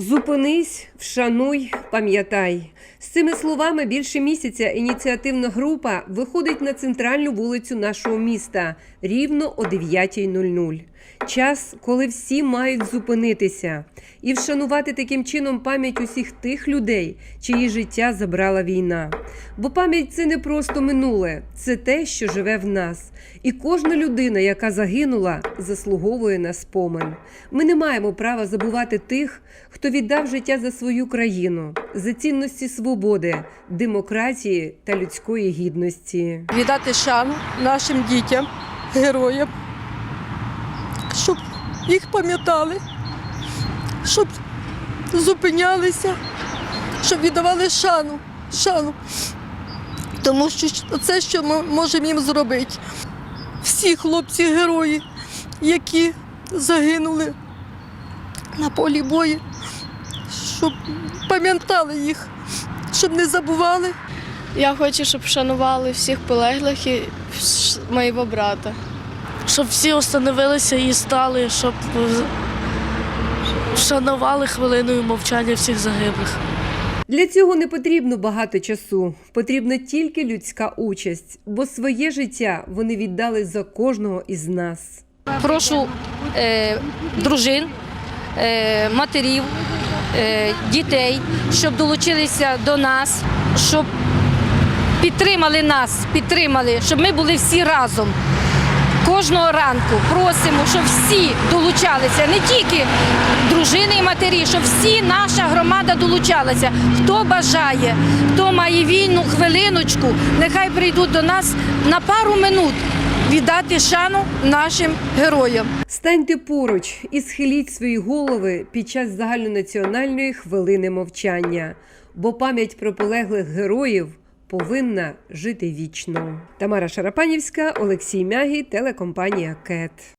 Зупинись, вшануй, пам'ятай. З цими словами більше місяця ініціативна група виходить на центральну вулицю нашого міста рівно о 9.00. Час, коли всі мають зупинитися і вшанувати таким чином пам'ять усіх тих людей, чиї життя забрала війна. Бо пам'ять це не просто минуле, це те, що живе в нас. І кожна людина, яка загинула, заслуговує на спомин. Ми не маємо права забувати тих, хто віддав життя за свою країну, за цінності свободи, демократії та людської гідності. віддати шану нашим дітям, героям, щоб їх пам'ятали, щоб зупинялися, щоб віддавали шану, шану. Тому що це, що ми можемо їм зробити. Всі хлопці герої, які загинули на полі бою, щоб пам'ятали їх, щоб не забували. Я хочу, щоб шанували всіх полеглих і моєго брата. щоб всі остановилися і стали, щоб вшанували хвилиною мовчання всіх загиблих. Для цього не потрібно багато часу, потрібна тільки людська участь, бо своє життя вони віддали за кожного із нас. прошу е, дружин, е, матерів, дітей, щоб долучилися до нас, щоб підтримали нас, підтримали, щоб ми були всі разом. Кожного ранку просимо, щоб всі долучалися, не тільки дружини і матері, щоб всі наша громада долучалася. Хто бажає, хто має вільну хвилиночку, нехай прийдуть до нас на пару минут віддати шану нашим героям. Станьте поруч і схиліть свої голови під час загальнонаціональної хвилини мовчання, бо пам'ять про полеглих героїв повинна жити вічно. Тамара Шарапанівська, Олексій Мягі, телекомпанія КЕТ.